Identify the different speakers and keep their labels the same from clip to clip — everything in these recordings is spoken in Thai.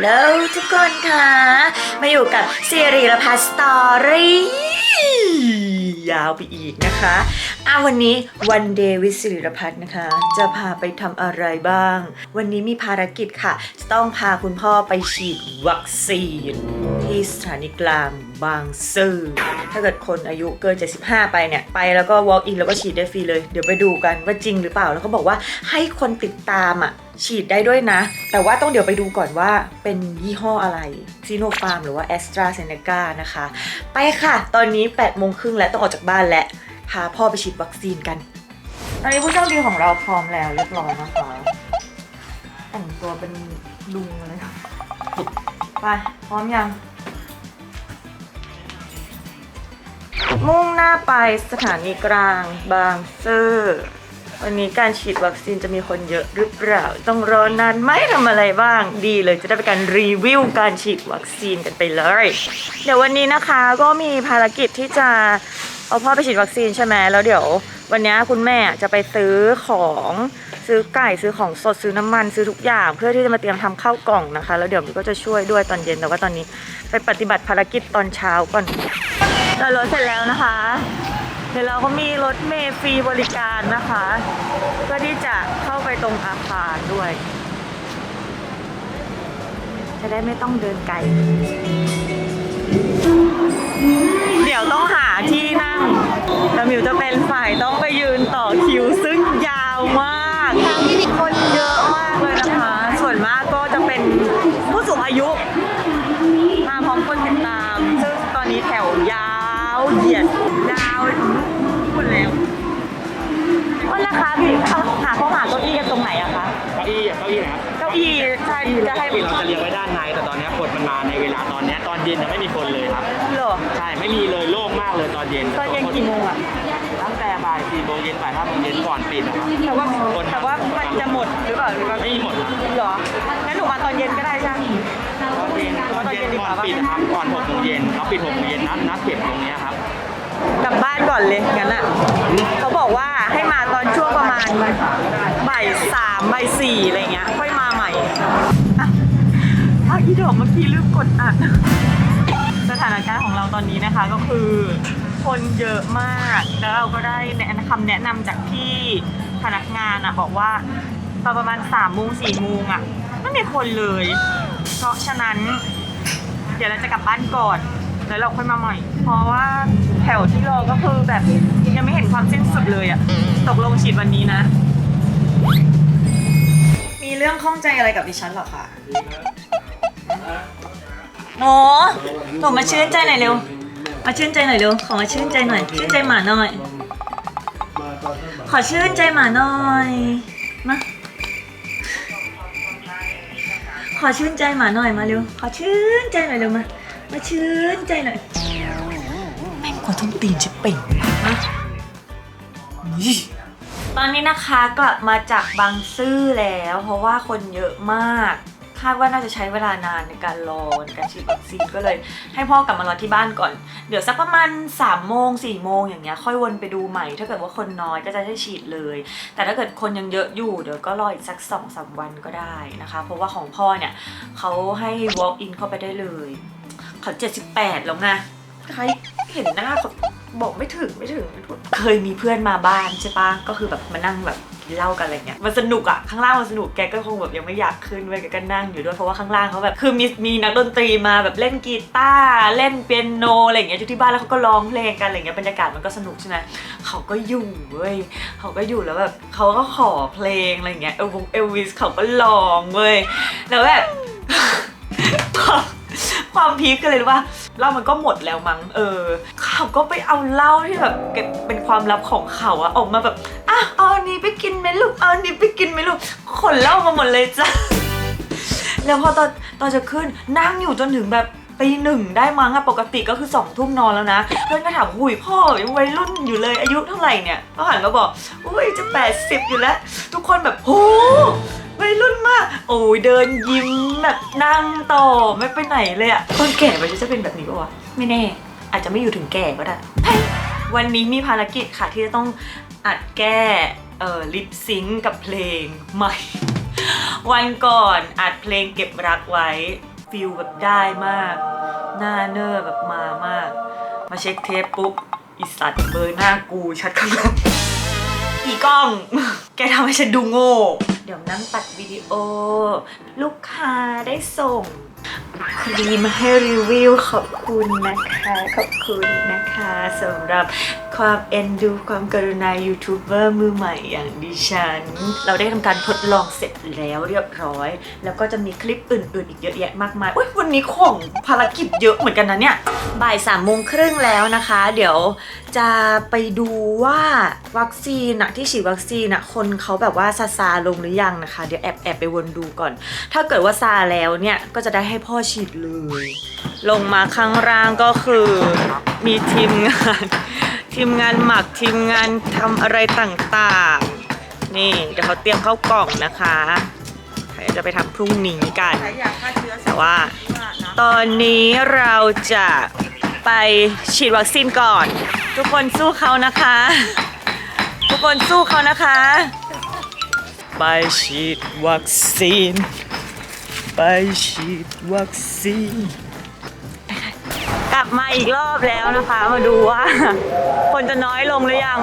Speaker 1: ฮัลโหลทุกคนค่ะ มาอยู่กับซีรีส์ละพัสตอรี่ยาวไปอีกนะคะอะวันนี้วันเดวิสิริรพัฒน์นะคะ จะพาไปทำอะไรบ้าง วันนี้มีภารกิจค่ะ จะต้องพาคุณพ่อไปฉีดวัคซีน ที่สถานีกลางบางซื่อ ถ้าเกิดคนอายุเกิน 75 ไปเนี่ย ไปแล้วก็ walk in แล้วก็ฉีดได้ฟรีเลย เดี๋ยวไปดูกันว่าจริงหรือเปล่า แล้วก็บอกว่าให้คนติดตามอะ ฉีดได้ด้วยนะ แต่ว่าต้องเดี๋ยวไปดูก่อนว่าเป็นยี่ห้ออะไรซีโนฟาร์มหรือว่าแอสตราเซเนกานะคะ ไปค่ะ ตอนนี้8โมงครึ่งแล้วต้องออกจากบ้านแล้วพาพ่อไปฉีดวัคซีนกัน ตอนนี้ผู้โชคดีของเราพร้อมแล้วเรียบร้อยนะคะแต่งตัวเป็นลุงเลยไป พร้อมยัง มุ่งหน้าไปสถานีกลางบางซื่อ วันนี้การฉีดวัคซีนจะมีคนเยอะหรือเปล่า ต้องรอนานไหมทำอะไรบ้างดีเลย จะได้เป็นการรีวิวการฉีดวัคซีนกันไปเลย เดี๋ยววันนี้นะคะก็มีภารกิจที่จะเอาพ่อไปฉีดวัคซีนใช่ไหมแล้วเดี๋ยว วันนี้คุณแม่จะไปซื้อของซื้อไก่ซื้อของสดซื้อน้ำมันซื้อทุกอย่าง เพื่อที่จะมาเตรียมทำข้าวกล่องนะคะ แล้วเดี๋ยวมันก็จะช่วยด้วยตอนเย็นแต่ว่าตอนนี้ไปปฏิบัติภารกิจตอนเช้าก่อนเรารถเสร็จแล้วนะคะ เดี๋ยวเราก็มีรถเมล์ฟรีบริการนะคะเพื่อที่จะเข้าไปตรงอาคารด้วย จะได้ไม่ต้องเดินไกล เดี๋ยวต้องหาที่นั่งแล้วมิวจะเป็นฝ่ายต้องไปยืนต่อคิวซึ่งยาวมากคนเยอะมากเลยนะคะ ส่วนมากก็จะเป็นผู้สูงอายุ เหยียดยาวไปถึงนู่นแล้วว่าราคาพี่เขาหาเขาหาเก้าอี้กันตรงไหนอะคะ
Speaker 2: เก้าอี้อะเก้าอี้นะครับ
Speaker 1: เก้าอี้ใช่จะให้
Speaker 2: ปกติเราจะเรียงไว้ด้านในแต่ตอนนี้คนมันมาในเวลาตอนนี้ตอนเย็นยังไม่มีคนเลยครับ
Speaker 1: เหรอ
Speaker 2: ใช่ไม่มีเลยโล่งมากเลยตอนเย็น
Speaker 1: ตอนเย็นกี่โมงอะ
Speaker 2: ตั้งแต่บ่ายสี่โมงเย็นบ่ายห้าโมงเย็นก่อนปิดนะครับ
Speaker 1: แต่ว่าแต่ว่ามันจะหมดหรือเปล่าหรือว่า
Speaker 2: ไม่หมดครับ
Speaker 1: เหรองั้นหนูมาตอนเย็นก็ได้ใช่ไหม
Speaker 2: ตอนเย็น ตอนเย็นก่อนปิดนะครับก่อนหกโมงเย็นเขาปิดหกโมงเย็นนัดนัดเก็บตรงเนี้ยครับ
Speaker 1: กลับบ้านก่อนเลยงั้นอะเขาบอกว่าให้มาตอนช่วงประมาณบ่ายสามบ่ายสี่อะไรเงี้ยค่อยมาใหม่อะอะอีดอกเมื่อกี้ลืมกดอัดสถานการณ์ของเราตอนนี้นะคะก็คือ คนเยอะมากแล้วเราก็ได้แนะคำแนะนำจากที่พนักงานอะบอกว่าตอนประมาณสามโมงสี่โมงอะไม่มีคนเลย เพราะฉะนั้นเดี๋ยวเราจะกลับบ้านก่อนแล้วเราค่อยมาใหม่ เพราะว่าแถวที่รอก็คือแบบยังไม่เห็นความสิ้นสุดเลยอะตกลงฉีดวันนี้นะ มีเรื่องข้องใจอะไรกับดิฉันหรอคะหนูหนูมาชื่นใจหน่อยเร็ว มาชื่นใจหน่อยเร็ว ขอมาชื่นใจหน่อย ชื่นใจหมาหน่อย ขอชื่นใจหมาหน่อย มา ขอชื่นใจหมาหน่อยมาเร็ว ขอชื่นใจหน่อยเร็วมา มาชื่นใจหน่อย แม่งกว่าทุนตีนจะเป่งมานี่ตอนนี้นะคะกลับมาจากบางซื่อแล้ว เพราะว่าคนเยอะมาก คาดว่าน่าจะใช้เวลานานในการรอในการฉีดวัคซีนก็เลย ให้พ่อกลับมารอที่บ้านก่อน เดี๋ยวสักประมาณ3ามโมงสี่โมงอย่างเงี้ยค่อยวนไปดูใหม่ ถ้าเกิดว่าคนน้อยก็จะได้ฉีดเลย แต่ถ้าเกิดคนยังเยอะอยู่เดี๋ยวก็รออีกสัก2อสวันก็ได้นะคะ เพราะว่าของพ่อเนี่ยเขาให้ walk in เข้าไปได้เลยเขา78 แล้วไงใครเห็นหน้าเขา บอกไม่ถึงไม่ถึงไม่ถึงเคยมีเพื่อนมาบ้านใช่ปะก็คือแบบมานั่งแบบกินเหล้ากันอะไรเงี้ยมันสนุกอะข้างล่างมันสนุกแกก็คงแบบยังไม่อยากขึ้นเว้ยแกก็นั่งอยู่ด้วยเพราะว่าข้างล่างเขาแบบคือมีมีนักดนตรีมาแบบเล่นกีตาร์เล่นเปียโนอะไรเงี้ยอยู่ที่บ้านแล้วเขาก็ร้องเพลงกันอะไรเงี้ยบรรยากาศมันก็สนุกใช่ไหมเขาก็อยู่เว้ยเขาก็อยู่แล้วแบบเขาก็ขอเพลงอะไรเงี้ยเอลวงเอลวิสเขาก็ร้องเว้ยแล้วแบบ ความพีคกันเลยรู้ว่าเหล้ามันก็หมดแล้วมั้งเออเขาก็ไปเอาเหล้าที่แบบเป็นความลับของเขาอะออกมาแบบอะเอาอันนี้ไปกินไหมลูกเอาอันนี้ไปกินไหมลูกขนเหล้ามาหมดเลยจ้ะแล้วพอตอนตอนจะขึ้นนั่งอยู่จนถึงแบบตีหนึ่งได้มั้งอะปกติก็คือสองทุ่มนอนแล้วนะ เพื่อนก็ถามหุยพ่อยังวัยรุ่นอยู่เลยอายุเท่าไหร่เนี่ยก็หันมาบอกอุ้ยจะแปดสิบอยู่แล้ว ทุกคนแบบโห วัยรุ่นมาก โอ้ยเดินยิ้มแบบนั่งต่อไม่ไปไหนเลยอะคนแก่มันจะเป็นแบบนี้ปะวะไม่แน่ อาจจะไม่อยู่ถึงแก่ก็ได้ วันนี้มีภารกิจค่ะที่จะต้องอัดแก้เอ่อลิปซิงกับเพลงใหม่ วันก่อนอัดเพลงเก็บรักไว้ฟิลแบบได้มาก หน้าเนอร์แบบมามาก มาเช็คเทปปุ๊บอีสัตว์เบอร์หน้ากูชัดขึ้น อีกล้อง แกทำให้ฉันดูโง่ เดี๋ยวนั่งตัดวิดีโอ ลูกค้าได้ส่งครีมให้รีวิวขอบคุณนะคะ ขอบคุณนะคะสำหรับ ความเอ็นดูความกรุณายูทูบเบอร์มือใหม่อย่างดิฉัน เราได้ทำการทดลองเสร็จแล้วเรียบร้อย แล้วก็จะมีคลิปอื่น ๆ อีกเยอะแยะมากมายอุ๊ยวันนี้ของภารกิจเยอะเหมือนกันนะเนี่ยบ่ายสามโมงครึ่งแล้วนะคะ เดี๋ยวจะไปดูว่าวัคซีนอะที่ฉีดวัคซีนอะคนเขาแบบว่าซาซาลงหรือยังนะคะ เดี๋ยวแอบแอบไปวนดูก่อน ถ้าเกิดว่าซาแล้วเนี่ยก็จะได้ให้พ่อฉีดเลย ลงมาข้างล่างก็คือมีทีมงาน ทีมงานหมักทีมงานทำอะไรต่างๆ นี่เดี๋ยวเขาเตรียมเข้ากล่องนะคะเดี๋ยวจะไปทำพรุ่งนี้กัน แต่ว่า ตอนนี้เราจะไปฉีดวัคซีนก่อน ทุกคนสู้เขานะคะ ทุกคนสู้เขานะคะ ไปฉีดวัคซีน ไปฉีดวัคซีนก ลับมาอีกรอบแล้วนะคะ มาดูว่าคนจะน้อยลงหรือยัง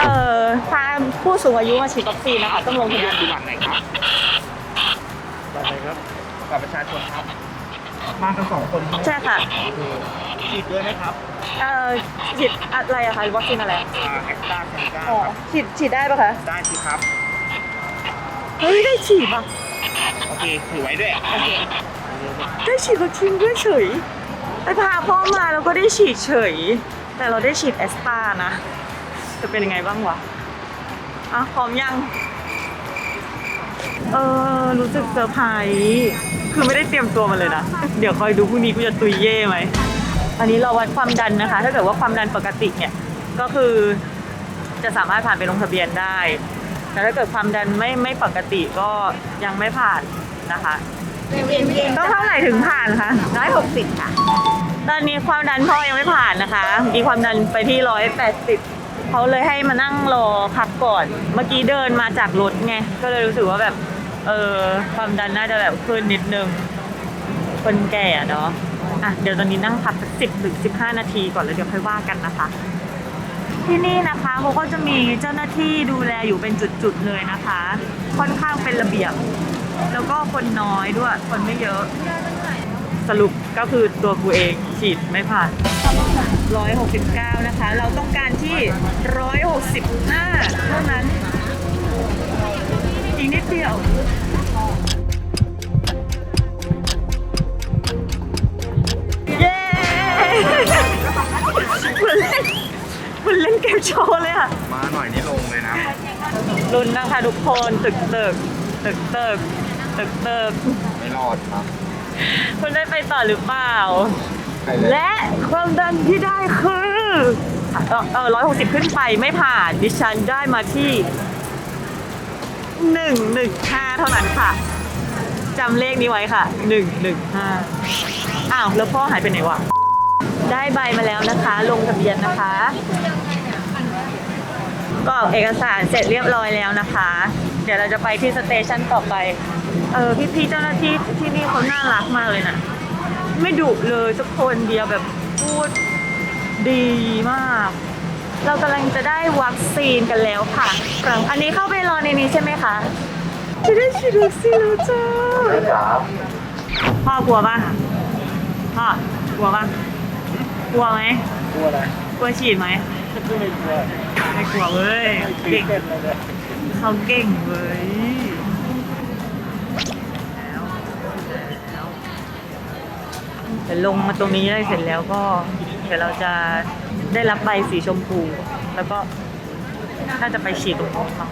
Speaker 1: เอ่อถ้าผู้สูงอายุมาฉีดวัคซีนนะคะ ต้องลงทะเบียน
Speaker 2: ดูบัตรไหนครับบัตรไหนครับบัตรประชาชนครับ มากันสองคนครับ
Speaker 1: ใช่ค่ะ
Speaker 2: ฉีดด้วยนะครับ
Speaker 1: เอ่อฉีดอะไรอะคะวัคซีนอะไร
Speaker 2: อ่าแอคตาเซนกา
Speaker 1: อ๋อ
Speaker 2: ครับ
Speaker 1: ฉีดฉีดได้ปะคะ
Speaker 2: ได้สิครับ
Speaker 1: เฮ้ยได้ฉีดป่ะ
Speaker 2: โอเคถือไว้ด้วย
Speaker 1: ได้ฉีดวัคซีนด้วยเฉย ไปพาพ่อมาแล้วก็ได้ฉีดเฉย แต่เราได้ฉีดแอสตรานะ จะเป็นยังไงบ้างวะ อะพร้อมยัง เออรู้สึกเซอร์ไพรส์คือไม่ได้เตรียมตัวมาเลยนะ เดี๋ยวคอยดูพรุ่งนี้กูจะตุยเย่ไหมอันนี้เราวัดความดันนะคะ ถ้าเกิดว่าความดันปกติเนี่ยก็คือจะสามารถผ่านไปลงทะเบียนได้ แต่ถ้าเกิดความดันไม่ไม่ปกติก็ยังไม่ผ่านนะคะ ต้องเท่าไหร่ถึงผ่านคะ
Speaker 3: ร้อยหกสิบค่ะ
Speaker 1: ตอนนี้ความดันพ่อยังไม่ผ่านนะคะมีความดันไปที่ร้อยแปดสิบเขาเลยให้มานั่งรอพักก่อน เมื่อกี้เดินมาจากรถไง ก็เลยรู้สึกว่าแบบ เออความดันน่าจะแบบขึ้นนิดนึง คนแก่อะเนาะ อะ เดี๋ยวตอนนี้นั่งพักสักสิบถึงสิบห้านาทีก่อนแล้วเดี๋ยวค่อยว่ากันนะคะ ที่นี่นะคะเขาก็จะมีเจ้าหน้าที่ดูแลอยู่เป็นจุดๆเลยนะคะ ค่อนข้างเป็นระเบียบ แล้วก็คนน้อยด้วย คนไม่เยอะ สรุปก็คือตัวกูเองฉีดไม่ผ่าน 169 นะคะ เราต้องการที่ 165 เท่านั้น อีกนิดเดียว เย้เหมือนเล่นเหมือนเล่นเกมโชว์เลยอะ
Speaker 2: มาหน่อยนี่ลงเลยนะ
Speaker 1: ลุ้นนะคะทุกคนตึกตึกตึกตึก ตึกตึก
Speaker 2: ไม่รอดครับ
Speaker 1: คุณได้ไปต่อหรือเปล่า
Speaker 2: ไปเลย
Speaker 1: และความดันที่ได้คือเออเออร้อยหกสิบขึ้นไปไม่ผ่าน ดิฉันได้มาที่หนึ่งหนึ่งห้าเท่านั้นค่ะจำเลขนี้ไว้ค่ะหนึ่งหนึ่งห้าอ้าวแล้วพ่อหายไปไหนวะ ได้ใบมาแล้วนะคะ ลงทะเบียนนะคะ ก็ออกเอกสารเสร็จเรียบร้อยแล้วนะคะ เดี๋ยวเราจะไปที่สเตชันต่อไป เออพี่ๆเจ้าหน้าที่ที่นี่เขาน่ารักมากเลยนะไม่ดุเลยสักคนเดียวแบบพูดดีมาก เรากำลังจะได้วัคซีนกันแล้วค่ะ อันนี้เข้าไปรอในนี้ใช่ไหมคะจะได้ฉีดวัคซีนแล้วจ้าพ่อกลัวป่ะพ่อกลัวป่ะกลัวไหม
Speaker 2: กลัวอะไร
Speaker 1: กลัวฉีดไหม
Speaker 2: ไม่กลัว
Speaker 1: ไม่กลัวเว้ย
Speaker 2: ตื่
Speaker 1: เก่
Speaker 2: น
Speaker 1: ง
Speaker 2: เขา
Speaker 1: เก่งเว้ยแล้วแล้วเดี๋ยวลงมาตรงนี้ได้เสร็จแล้วก็เดี๋ยวเราจะได้รับใบสีชมพู แล้วก็ถ้าจะไปฉีดตรงนี้ค่ะ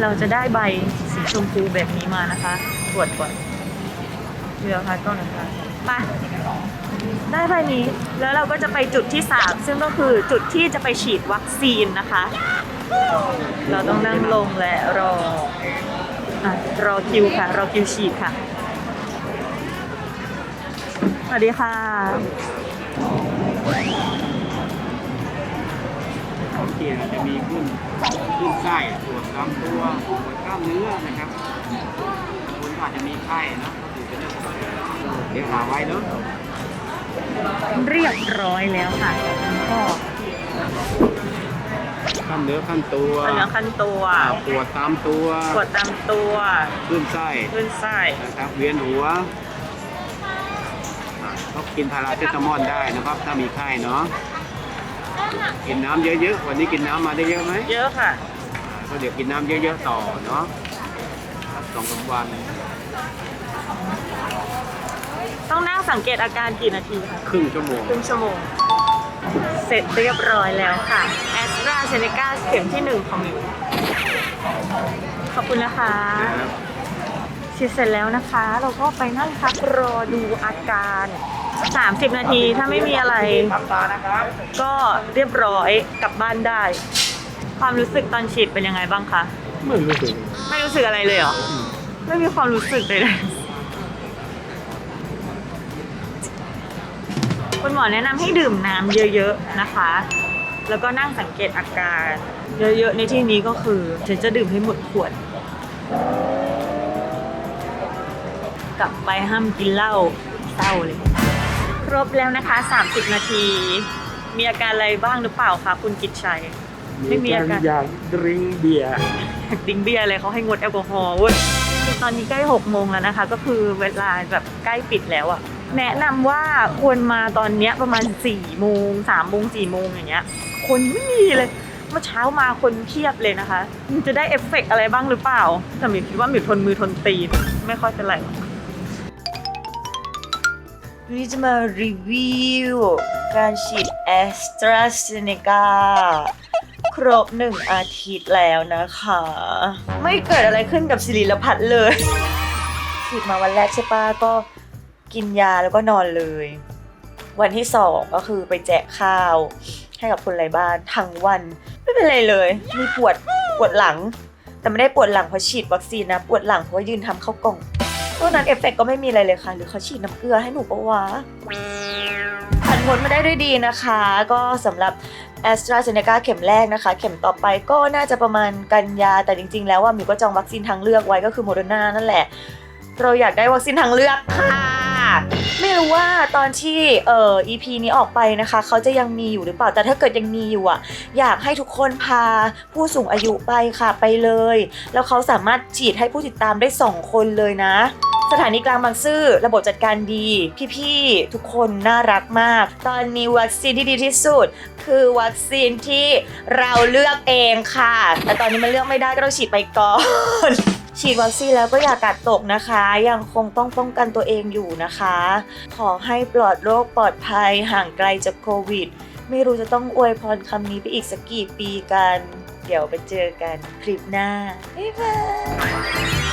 Speaker 1: เราจะได้ใบสีชมพูแบบนี้มานะคะตรวจก่อน เรือค่ะต้นนะคะไปได้ใบนี้ แล้วเราก็จะไปจุดที่ 3 ซึ่งก็คือจุดที่จะไปฉีดวัคซีนนะคะ เราต้องนั่งลงและรออะรอคิวค่ะ รอคิวฉีดค่ะ สวัสดีค่ะ
Speaker 2: เขาเกียจะมีขึ้นขึ้นไส้ปวดตามตัวปวดกล้ามเนื้อนะครับ
Speaker 3: อาจจะมีไข้เนอะ เป็นเรื่องปกติเดี๋ยวหาไว้เนอะ
Speaker 1: เรียบร้อยแล้วค่ะก็
Speaker 3: ขั้นเนื้อขั้นตัว
Speaker 1: เนื้อคันตัว
Speaker 3: ปวดตามตัว
Speaker 1: กดตามตัว
Speaker 3: คลื่นไส้
Speaker 1: ขึ้นไส้
Speaker 3: นะครับเวียนหัวอะก็กินพาราเซตามอลได้นะครับ ถ้ามีไข้เนาะกินน้ำเยอะๆวันนี้กินน้ำมาได้เยอะไหม
Speaker 1: เยอะค่ะ
Speaker 3: ก็เดี๋ยวกินน้ำเยอะๆต่อเนาะสักสองสามวัน
Speaker 1: ต้องนั่งสังเกตอาการกี่นาทีคะ
Speaker 3: ครึ่งชั่วโมง
Speaker 1: ครึ่งชั่วโมง เสร็จเรียบร้อยแล้วค่ะแอสตราเซเนกาเข็มที่หนึ่งของหมิวขอบคุณนะคะ
Speaker 3: นะครับ
Speaker 1: ฉีดเสร็จแล้วนะคะ เราก็ไปนั่งพักรอดูอาการ 30 นาทีถ้าไม่มีอะไร ก็เรียบร้อยกลับบ้านได้ ความรู้สึกตอนฉีดเป็นยังไงบ้างคะ
Speaker 3: ไม่รู้สึก
Speaker 1: ไม่รู้สึกอะไรเลยเหรอ ไม่มีความรู้สึกเลย คุณหมอแนะนำให้ดื่มน้ำเยอะๆนะคะ แล้วก็นั่งสังเกตอาการ เยอะๆในที่นี้ก็คือฉันจะดื่มให้หมดขวด กลับไปห้ามกินเหล้าเศร้าเลย ครบแล้วนะคะ 30 นาที มีอาการอะไรบ้างหรือเปล่าคะคุณกิตชัย ไม่มีอาการ
Speaker 3: อยากดื่มเบียร์
Speaker 1: ดิ้งเบียร์อะไรเขาให้งดแอลกอฮอล์เว้ยตอนนี้ใกล้หกโมงแล้วนะคะ ก็คือเวลาแบบใกล้ปิดแล้วอะ แนะนำว่าควรมาตอนเนี้ยประมาณ4ี่โมงสามโมงสี่โมงอย่างเงี้ย คนไม่มีเลย เมื่อเช้ามาคนเพียบเลยนะคะมันจะได้เอฟเฟกต์อะไรบ้างหรือเปล่า แต่หมิวคิดว่าหมิวทนมือทนตีนไม่ค่อยเป็นไรหรอกวันนี้จะมารีวิวการฉีดแอสตราเซเนกาครบหนึ่งอาทิตย์แล้วนะคะ ไม่เกิดอะไรขึ้นกับสิริรพัฒน์เลย ฉีดมาวันแรกใช่ปะก็ กินยาแล้วก็นอนเลย วันที่สองก็คือไปแจกข้าว ให้กับคนไร้บ้านทั้งวัน ไม่เป็นไรเลย มีปวดปวดหลัง แต่ไม่ได้ปวดหลังเพราะฉีดวัคซีนนะปวดหลังเพราะยืนทำเข้ากล่องพวกนั้นเอฟเฟกต์ก็ไม่มีอะไรเลยค่ะ หรือเขาฉีดน้ำเกลือให้หนูปะวะผ่านพ้นมาได้ด้วยดีนะคะ ก็สำหรับแอสตราเซเนกาเข็มแรกนะคะ เข็มต่อไปก็น่าจะประมาณกันยา แต่จริง ๆ แล้วว่ามิวก็จองวัคซีนทางเลือกไว้ก็คือโมเดอร์นานั่นแหละ เราอยากได้วัคซีนทางเลือกค่ะ ไม่รู้ว่าตอนที่เอ่อ EP นี้ออกไปนะคะ เขาจะยังมีอยู่หรือเปล่าแต่ถ้าเกิดยังมีอยู่อะ อยากให้ทุกคนพาผู้สูงอายุไปค่ะไปเลย แล้วเขาสามารถฉีดให้ผู้ติดตามได้ 2 คนเลยนะ สถานีกลางบางซื่อระบบจัดการดี พี่ๆทุกคนน่ารักมาก ตอนนี้วัคซีนที่ดีที่สุด คือวัคซีนที่เราเลือกเองค่ะ แต่ตอนนี้มันเลือกไม่ได้ก็ต้องฉีดไปก่อน ฉีดวัคซีนแล้วก็อย่ากัดตกนะคะ ยังคงต้องป้องกันตัวเองอยู่นะคะ ขอให้ปลอดโรคปลอดภัยห่างไกลจากโควิด ไม่รู้จะต้องอวยพรคำนี้ไปอีกสักกี่ปีกัน เดี๋ยวไปเจอกันคลิปหน้า บ๊ายบาย